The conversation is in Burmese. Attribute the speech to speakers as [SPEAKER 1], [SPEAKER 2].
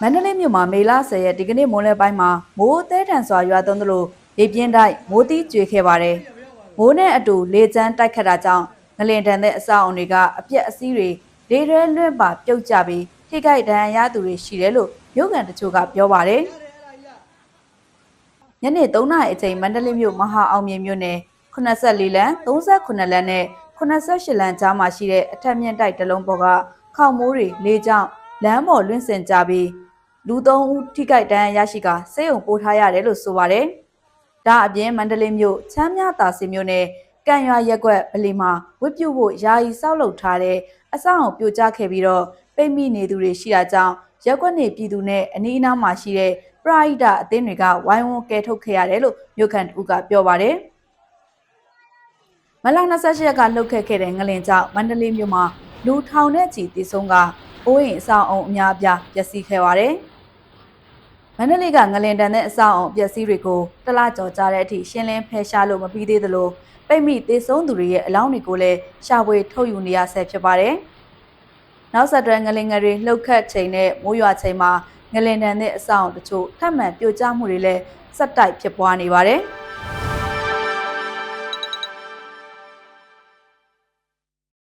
[SPEAKER 1] မန္တလေးမြို့မှာမေလ10ရက်ဒီကနေ့မွန်းလယ်ပိုင်းမှာမိုးသေးထန်စွာရွာသွန်းသလိုရေပြင်းတိုက်မိုးတီးကျွေခဲ့ပါတယ်။မိုးနဲ့အတူလေကျန်းတိုက်ခတ်တာကြောင့်ငလင်တန်တဲ့အဆောက်အုံတွေကအပြက်အစီးတွေလေရဲလွင့်ပါပြုတ်ကျပြီးထိခိုက်ဒဏ်ရာရသူတွေရှိတယ်လို့မြို့ကန်တချို့ကပြောပါတယ်။ညနေ3နာရီအချိန်မန္တလေးမြို့မဟာအောင်မြေမြို့နယ်84လမ်း38လမ်းနဲ့88လမ်းကြားမှာရှိတဲ့အထက်မြင့်တိုက်တစ်လုံးပေါ်ကခေါင်မိုးတွေလေကြောင့်လမ်းပေါ်လွင့်စင်ကြပြီး လူသုံးဦးထိခိုက်ဒဏ်ရာရရှိကစိတ်ုံပို့ထားရတယ်လို့ဆိုပါတယ်။ဒါအပြင်မန္တလေးမြို့ချမ်းမြသာစီမြို့နယ်ကံရွာရက်ကွက်ဗလီမှာဝတ်ပြုဖို့ယာယီဆောက်လုပ်ထားတဲ့အဆောက်အုံပြိုကျခဲ့ပြီးတော့ပိတ်မိနေသူတွေရှိတာကြောင့်ရက်ကွက်နေပြည်သူနဲ့အနီးအနားမှာရှိတဲ့ပရိဒအသင်းတွေကဝိုင်းဝန်းကယ်ထုတ်ခဲ့ရတယ်လို့မြို့ခံတူကပြောပါတယ်။မလ28ရက်ကလှုပ်ခတ်ခဲ့တဲ့ငလင်ကြောင့်မန္တလေးမြို့မှာလူထောင်နဲ့ချီတည်ဆုံးကအိုးအိမ်အဆောင်အုံအများအပြားပျက်စီးခဲ့ပါတယ်။ မန္တလေးကငလင်တန်တဲ့အဆောင်အုံပျက်စီးတွေကိုတလကြော်ကြတဲ့အထိရှင်းလင်းဖယ်ရှားလို့မပြီးသေးသလိုပိတ်မိတည်ဆုံးသူတွေရဲ့အလောင်းတွေကိုလည်းရှာဖွေထုတ်ယူနေရဆဲဖြစ်ပါတယ်။နောက်ဆက်တွဲငလင်ငယ်တွေလှုပ်ခတ်ချိန်နဲ့မိုးရွာချိန်မှာငလင်တန်တဲ့အဆောင်အုံတချို့ထပ်မံပြိုကျမှုတွေလည်းဆက်တိုက်ဖြစ်ပွားနေပါတယ်။